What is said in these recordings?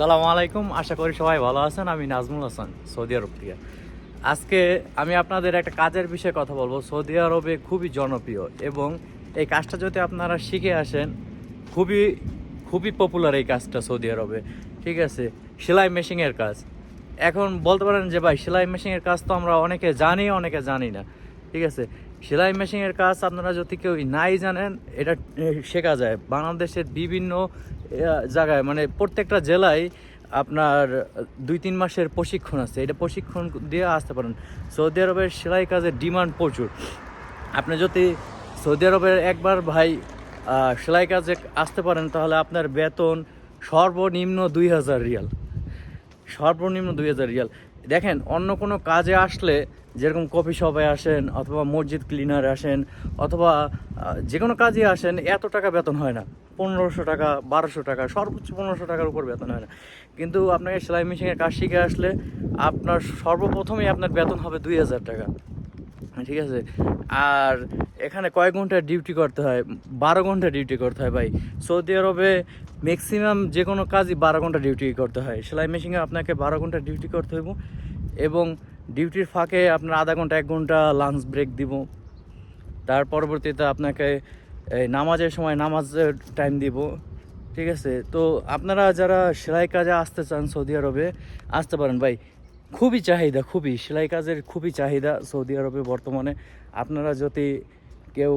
সালামু আলাইকুম আশা করি সবাই ভালো আছেন। আমি নাজমুল হাসান, সৌদি আরব থেকে। আজকে আমি আপনাদের একটা কাজের বিষয়ে কথা বলব। সৌদি আরবে খুবই জনপ্রিয় এবং এই কাজটা যদি আপনারা শিখে আসেন, খুবই খুবই পপুলার এই কাজটা সৌদি আরবে। ঠিক আছে? সেলাই মেশিনের কাজ। এখন বলতে পারেন যে, ভাই, সেলাই মেশিনের কাজ তো আমরা অনেকে জানি অনেকে জানি না। ঠিক আছে? সেলাই মেশিনের কাজ আপনারা যদি কেউ নাই জানেন, এটা শেখা যায়। বাংলাদেশের বিভিন্ন জায়গায় মানে প্রত্যেকটা জেলায় আপনার দুই, তিন মাসের প্রশিক্ষণ আছে। এটা প্রশিক্ষণ দিয়ে আসতে পারেন। সৌদি আরবের সেলাই কাজের ডিমান্ড প্রচুর। আপনি যদি সৌদি আরবের একবার ভাই সেলাই কাজে আসতে পারেন, তাহলে আপনার বেতন সর্বনিম্ন দুই হাজার রিয়াল। সর্বনিম্ন দুই হাজার রিয়াল। দেখেন, অন্য কোনো কাজে আসলে যেরকম কফি শপে আসেন অথবা মসজিদ ক্লিনার আসেন অথবা যে কোনো কাজে আসেন, এত টাকা বেতন হয় না। পনেরোশো টাকা, বারোশো টাকা, সর্বোচ্চ পনেরোশো টাকার উপর বেতন হয় না। কিন্তু আপনাকে সেলাই মেশিনের কাজ শিখে আসলে আপনার সর্বপ্রথমেই আপনার বেতন হবে দুই হাজার টাকা। ঠিক আছে? আর এখানে কয়েক ঘণ্টা ডিউটি করতে হয়, বারো ঘণ্টা ডিউটি করতে হয় ভাই। সৌদি আরবে ম্যাক্সিমাম যে কোনো কাজই বারো ঘণ্টা ডিউটি করতে হয়। সেলাই মেশিনে আপনাকে বারো ঘণ্টা ডিউটি করতে হইব এবং ডিউটির ফাঁকে আপনার আধা ঘণ্টা, এক ঘণ্টা লাঞ্চ ব্রেক দিব। তার পরবর্তীতে আপনাকে, এই নামাজের সময় নামাজের টাইম দিব। ঠিক আছে? তো আপনারা যারা সেলাই কাজে আসতে চান সৌদি আরবে, আসতে পারেন ভাই। খুবই চাহিদা, খুবই, সেলাই কাজের খুবই চাহিদা সৌদি আরবে বর্তমানে। আপনারা যদি কেউ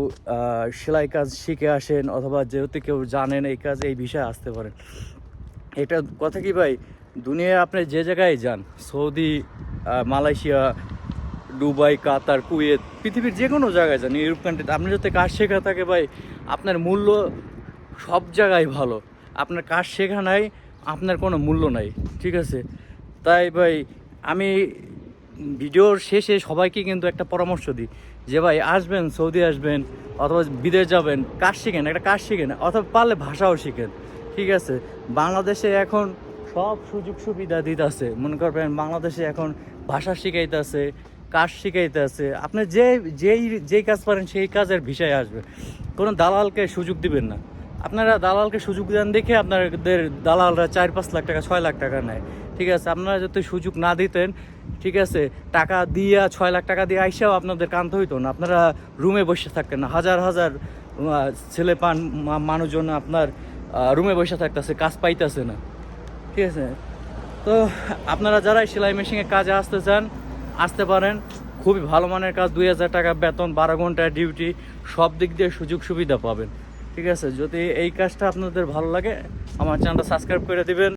সেলাই কাজ শিখে আসেন অথবা যেহেতু কেউ জানেন এই কাজ, এই বিষয়ে আসতে পারেন। এটা কথা কি ভাই? দুনিয়ায় আপনি যে জায়গায় যান, Saudi Malaysia, Dubai, Qatar, Kuwait, পৃথিবীর যে কোনো জায়গায় যান, ইউরোপ কান্ট্রিতে আপনি যদি কাজ শেখা থাকে ভাই, আপনার মূল্য সব জায়গায় ভালো। আপনার কাজ শেখা নাই, আপনার কোনো মূল্য নাই, ঠিক আছে? তাই ভাই আমি ভিডিওর শেষে সবাইকে কিন্তু একটা পরামর্শ দিই যে ভাই, আসবেন, সৌদি আসবেন, অথবা বিদেশ যাবেন, কাজ শিখেন, একটা কাজ শিখেন, অথবা পারলে ভাষাও শিখেন, ঠিক আছে? বাংলাদেশে এখন সব সুযোগ সুবিধা দিতেছে। মনে করবেন বাংলাদেশে এখন ভাষা শিখাইতেছে, কাজ শিখাইতেছে। আপনি যে, যেই যেই কাজ পারেন সেই কাজের ভিসায় আসবে। কোনো দালালকে সুযোগ দিবেন না। আপনারা দালালকে সুযোগ দেন দেখে আপনাদের দালালরা চার পাঁচ লাখ টাকা, ছয় লাখ টাকা নেয়। ঠিক আছে, আপনারা যদি সুযোগ না দিতেন, ঠিক আছে, টাকা দিয়া, ছয় লাখ টাকা দিয়ে আইসাও আপনাদের কান্ত হইতো না। আপনারা রুমে বসে থাকতেন না। হাজার হাজার ছেলে পান মানুষজন আপনার রুমে বসে থাকতেছে, কাজ পাইতেছে না। ঠিক আছে? তো আপনারা যারা সেলাই মেশিনের কাজে আসতে চান, আসতে পারেন। খুবই ভালো মানের কাজ, দুই হাজার টাকা বেতন, বারো ঘণ্টা ডিউটি সব দিক দিয়ে সুযোগ সুবিধা পাবেন। ঠিক আছে? যদি এই কাজটা আপনাদের ভালো লাগে, আমার চ্যানেলটা সাবস্ক্রাইব করে দিবেন।